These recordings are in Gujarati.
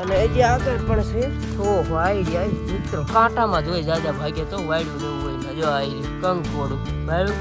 અને એ જે આગળ પણ છે તો વાઈ જાય મિત્રો. કાંટામાં જોઈ જાજા ભાગે તો વાયડું એવું હોય જો આ કંકોડું. ભાઈ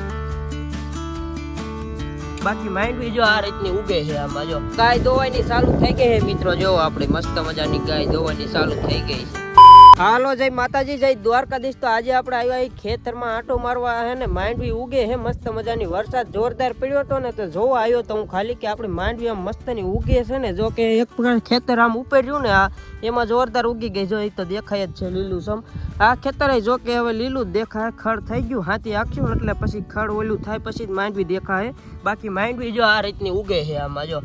બાકી માંડવી જો આ રીતની ઉગે છે આમાં જો. ગાય દોવાની ચાલુ થઈ ગઈ છે મિત્રો, જો આપણે મસ્ત મજાની ગાય દોવાની ચાલુ થઈ ગઈ છે. હાલો જય માતાજી, જય દ્વારકાધીશ. તો આજે આપણે આવ્યા ખેતરમાં આંટો મારવા હે ને, માંડવી ઉગે હે, મસ્ત મજાની. વરસાદ જોરદાર પડ્યો હતો ને, તો જોવા આવ્યો તો હું ખાલી કે આપણી માંડવી આમ મસ્તની ઉગે છે ને, જો કે એક પ્રકાર ખેતર આમ ઉપેડ્યું ને, આ એમાં જોરદાર ઉગી ગઈ. જો એ તો દેખાય જ છે લીલું સમ. આ ખેતર જો કે હવે લીલું દેખાય, ખડ થઈ ગયું, હાથી આખ્યું, એટલે પછી ખડ ઓલું થાય, પછી જ માંડવી દેખાય. બાકી માંડવી જો આ રીતની ઉગે છે આમાં, જો.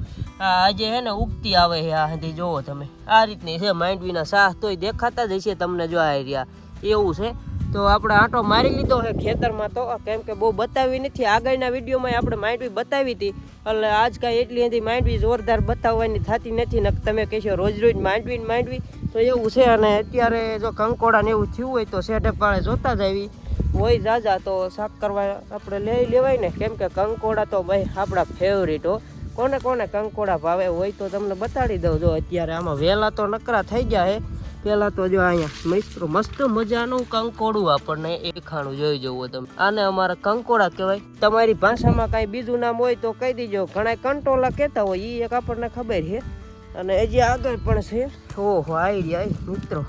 આજે હે ને, ઉગતી આવે છે આ જોવો તમે. આ રીતની છે માંડવીના શાહ, તોય દેખાતા જ હશે તમને જો આ રહ્યા. એવું છે. તો આપણે આંટો મારી લીધો છે ખેતરમાં તો. કેમ કે બહુ બતાવી નથી. આગળના વિડીયોમાં આપણે માંડવી બતાવી હતી. એટલે આજ કાંઈ એટલી એથી માંડવી જોરદાર બતાવવાની થતી નથી. ને તમે કહેશો રોજ રોજ માંડવી ને માંડવી. તો એવું છે અને અત્યારે જો કંકોડા ને એવું થયું હોય તો સેટે પાળે જોતા જ આવી. હોય જાજા તો શાક કરવા આપણે લઈ લેવાય ને. કેમ કે કંકોડા તો ભાઈ આપણા ફેવરિટ હો. કોને કોને કંકોડા ભાવે હોય તો તમને બતાડી દઉં જો. અત્યારે આમાં વહેલા તો નકરા થઈ ગયા હે પેલા તો જો અહીંયા મિત્રો મસ્ત મજાનું કંકોડું આપણને એ ખાણું જોઈ જવું તમે. આને અમારા કંકોડા કહેવાય. તમારી ભાષામાં કાંઈ બીજું નામ હોય તો કહી દીજો. ઘણા કંટોલા કહેતા હોય એ એક આપણને ખબર છે. અને હજી આગળ પણ છે. ઓહો આવી જાય મિત્રો.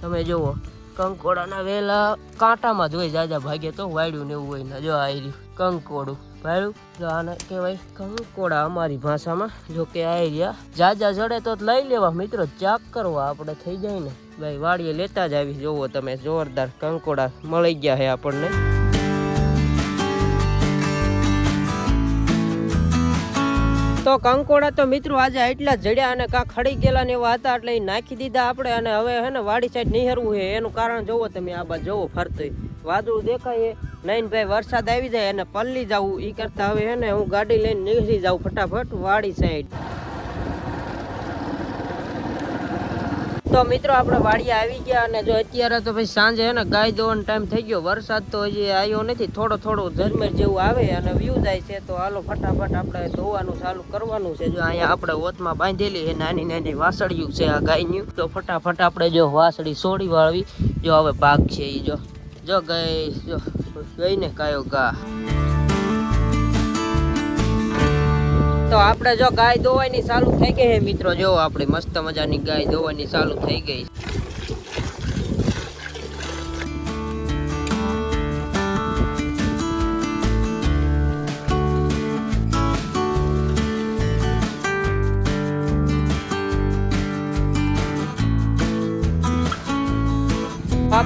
તમે જુઓ, કંકોડાના વેલા કાંટામાં જોઈ જાજા ભાગે તો વાડ્યું ને એવું હોય ને જો આવી કંકોડું. ભાડું જો આને કહેવાય કંકોડા અમારી ભાષામાં. જો કે આવી રહ્યા જાજા જડે તો લઈ લેવા. મિત્રો, ચાક કરવા આપણે થઈ જાય ને. ભાઈ, વાડીએ લેતા જ આવી જોવો તમે, જોરદાર કંકોડા મળી ગયા છે આપણને. તો કંકોડા તો મિત્રો આજે એટલા જડ્યા અને કા ખડી ગયેલા ને એવા હતા એટલે નાખી દીધા આપણે અને હવે હે ને વાડી સાઈડ નિહરવું છે. એનું કારણ જોવો તમે, આ બાજુ જોવો ફરતું. વાદળું દેખાય નઈન ભાઈ વરસાદ આવી જાય અને પલ્લી જવું એ કરતા હવે ને હું ગાડી લઈને નીકળી જાઉં ફટાફટ વાડી સાઈડ તો મિત્રો, આપણે વાડીએ આવી ગયા અને જો અત્યારે તો ભાઈ સાંજે હે ને ગાય દોવાનો ટાઈમ થઈ ગયો. વરસાદ તો હજી આવ્યો નથી, થોડો થોડો ઝરમેર જેવું આવે અને વ્યૂ જાય છે, તો હાલો ફટાફટ આપણે ધોવાનું ચાલુ કરવાનું છે. જો અહીંયા આપણે ઓતમાં બાંધેલી છે, નાની નાની વાસળિયું છે આ ગાયની. તો ફટાફટ આપણે જો વાસળી સોડી વાળવી, જો હવે ભાગ છે એ જો. જો ગઈ જો. ને કાયો ગા. તો આપણે જો ગાય દોવાની ચાલુ થઈ ગઈ હે મિત્રો, જો આપણે મસ્ત મજાની ગાય દોવાની ચાલુ થઈ ગઈ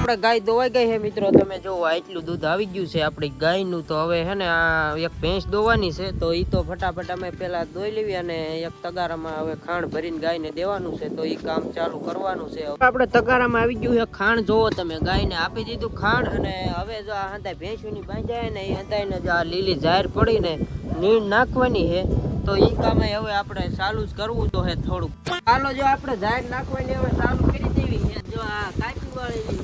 આપણે ગાય દોવાઈ ગઈ છે મિત્રો, તમે જો એટલું દૂધ આવી ગયું છે આપણી ગાયનું. તો હવે છે ને આ એક ભેંસ દોવાની છે, તો એ તો ફટાફટ અમે પહેલાં દોઈ લેવી અને એક તગારામાં હવે ખાણ ભરીને ગાયને દેવાનું છે, તો એ કામ ચાલુ કરવાનું છે. આપણે તગારામાં આવી ગયું છે ખાણ જોવો તમે, ગાયને આપી દીધું ખાણ અને હવે જો આ હંતાય ભેંસુની બાંધાય ને એ હંતાઈને જો આ લીલી જાહેર પડીને નીણ નાખવાની છે, તો એ કામે હવે આપણે ચાલુ જ કરવું તો હે થોડુંક. ચાલો જો આપણે જાહેર નાખવાની, હવે ચાલુ કરી દેવી જો આ કાચી વાળી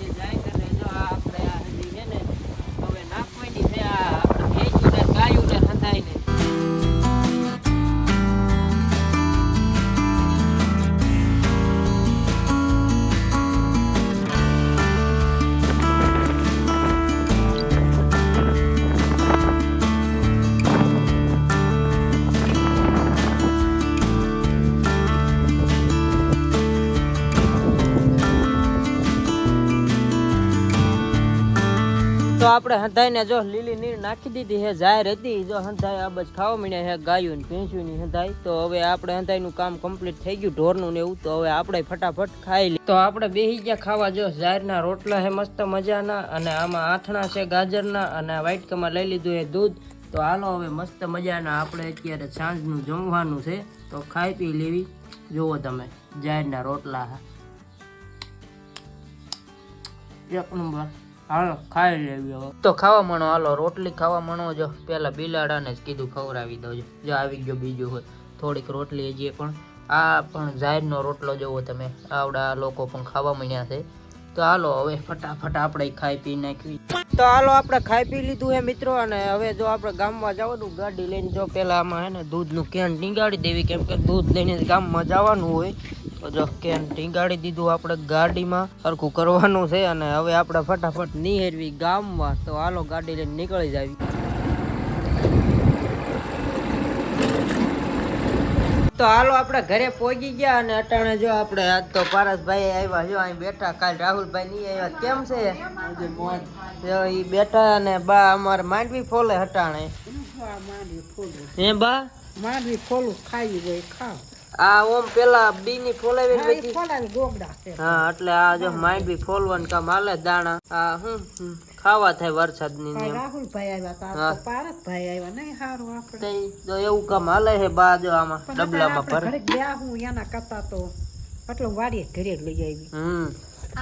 તો આપણે હંધાઈને જો લીલી નીર નાખી દીધી હે જાહેર હતી જો હંધાઈ આ બસ ખાવા મળ્યા હે ગાયું ને ભેંસ્યું ની હંધાઈ તો હવે આપણે હંધાઈનું કામ કમ્પ્લીટ થઈ ગયું ઢોરનું ને એવું. તો હવે આપણે ફટાફટ ખાઈ લઈએ. તો આપણે બેહી ગયા ખાવા જો જાહેરના રોટલા છે મસ્ત મજાના. અને આમાં આથણા છે, ગાજરના. અને વાઇટકામાં લઈ લીધું હે દૂધ. તો હાલો હવે મસ્ત મજાના આપણે અત્યારે સાંજનું જમવાનું છે. તો ખાઈ પી લેવી. જુઓ તમે જાહેરના રોટલા એક નંબર. હાલો ખાઈ લેવી હવે. તો ખાવા મણો હાલો રોટલી ખાવા મણો જો. પેલા બિલાડાને જ કીધું ખવડાવી દઉં જો. આવી ગયો બીજું હોય. થોડીક રોટલી હજી પણ. આ પણ જાહેરનો રોટલો જોવો તમે. આવડા લોકો પણ ખાવા મળ્યા છે. તો હાલો હવે ફટાફટ આપણે ખાઈ પી નાખવી. તો હાલો આપણે ખાઈ પી લીધું હે મિત્રો અને હવે જો આપણે ગામમાં જવાનું ગાડી લઈને જો પેલા આમાં હે ને દૂધનું કેન નીગાડી દેવી કેમ કે દૂધ લઈને ગામમાં જવાનું હોય. તો જો કેન ટીંગાડી દીધું આપણે ગાડીમાં સરખું કરવાનું છે અને હવે આપણે ફટાફટ નિહેરવી ગામમાં. તો હાલો ગાડી લઈને નીકળી જાવી. તો હાલો આપણે ઘરે પહોંચી ગયા અને અટાણે જો આપણે આજ તો પારસભાઈ આવ્યા. જો અહીં બેઠા કાલ રાહુલભાઈ નહીં આવ્યા. કેમ છે? એ બેઠા અને બા અમારે માંડવી ફોલે હટાણે હે બા? માંડવી ફોલું ખાઈ હોય ખાવ. આ ઓમ પેલા ફોલાવી હતી ખોલાવી ગોગડા છે. હા એટલે આ જો માંડવી ફોલવાનું કામ હાલે દાણા. આ હું ખાવા થાય વરસાદની ને કાંઈ એમ. આવ્યા તા હા. તો પારસભાઈ આવ્યા નહીં સારું આપણે. તો એવું કામ હાલે હે બા જો આમાં ડબલામાં ભર. ગયા હું એના કરતા તો એટલે વાડીએ ઘરે લઈ આવી. હમ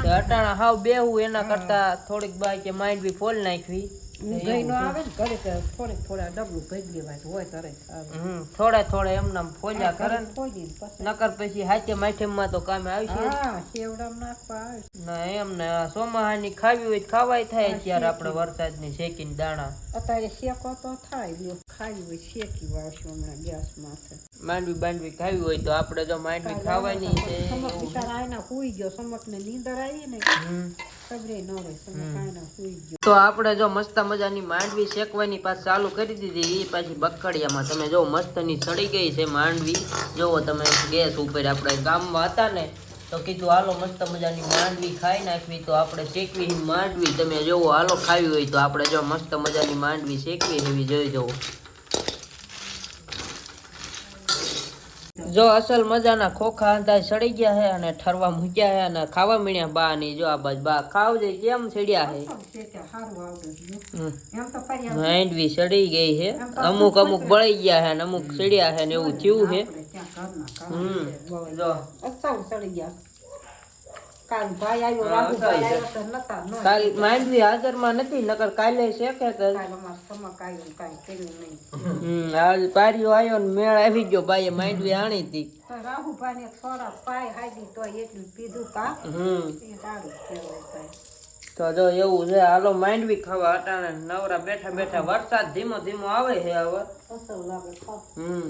તો અટાણા હાવ બેહું એના કરતા થોડીક બાય કે માંડવી ફોલ નાખવી. હું ગઈ નો આવે ને ઘરે થોડીક થોડા ડબલું ભરી દેવાય હોય તરત હમ થોડા થોડા એમના ફોલ્યા કરે ને. ખોજીને નકર પછી હાથે માઠેમાં તો કામે આવશે હા શેવડામ નાખવા આવે. ના એમ ને ખાવી હોય ખાવાય થાય અત્યારે આપણે વરસાદની શેકીને દાણા. અત્યારે શેકો તો થાય ખાવી હોય શેકી વાળશું હમણાં ગેસ માથે. માંડવી બાંડવી ખાવી હોય તો આપણે જો માંડવી ખાવાની છે સમક. બિચારા હુઈ ગયો સમક ને નીંદર આવી ને. તો આપણે જો મસ્ત મજાની માંડવી શેકવાની પાછ ચાલુ કરી દીધી એ પાછી બકડિયામાં. તમે જો મસ્તની સડી ગઈ છે માંડવી. જોવો તમે ગેસ ઉપર આપણે ગામમાં હતા ને તો કીધું હાલો મસ્ત મજાની માંડવી ખાઈ નાખવી. તો આપણે શેકવી માંડવી. તમે જોવો હાલો ખાવી હોય તો આપણે જો મસ્ત મજાની માંડવી શેકવી એવી જોઈ જવો. જો અસલ મજાના ખોખા અંદાજ સડી ગયા છે અને ઠરવા મૂક્યા છે અને ખાવા મીણ્યા બા ની જો આ બાજ બા ખાવજે કેમ સડ્યા છે માઇન્ડ માંડવી સડી ગઈ છે અમુક અમુક બળી ગયા છે અને અમુક સડ્યા છે ને એવું થયું છે કામ હમ. જો. સડી ગયા. કાલ ભાઈ આવ્યો હા, આવ્યો તો નતા ન કાલ માંડવી હાજરમાં નથી નકર કાલે શેકે તો. કાલ અમારે સમક આવ્યું કાંઈ કર્યું નહીં. હમ આજ પારીઓ આવ્યો ને મેળ આવી ગયો ભાઈએ માંડવી આણી હતી. તો રાઘુભાઈ ને થોડા પાય તો એટલું પીધું તા હમ. એ સારું કહેવાય તો જો એવું છે હાલો માંડવી ખાવા અટાણે નવરા બેઠા બેઠા વરસાદ ધીમો ધીમો આવે છે હવે. હમ.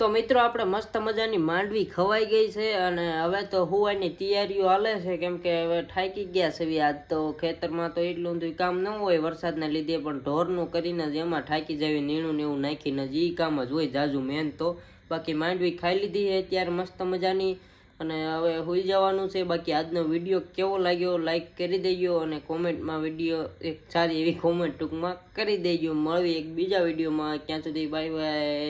તો મિત્રો, આપણે મસ્ત મજાની માંડવી ખવાઈ ગઈ છે અને હવે તો હુવાની તૈયારીઓ હાલે છે, કેમ કે હવે થાકી ગયા છે આજ તો ખેતરમાં તો એટલું બધું કામ ન હોય, વરસાદના લીધે પણ ઢોરનું કરીને જ એમાં થાકી જવી, નીણું ને એવું નાખીને જ એ કામ જ હોય જાજુ મેન તો. બાકી માંડવી ખાઈ લીધી છે ત્યારે મસ્ત મજાની. અને હવે હોઈ જવાનું છે. બાકી આજનો વીડિયો કેવો લાગ્યો લાઈક કરી દેજો અને કોમેન્ટમાં વીડિયો એક સારી એવી કોમેન્ટ ટૂંકમાં કરી દેજો. મળવી એક બીજા વિડીયોમાં. ક્યાં સુધી bye bye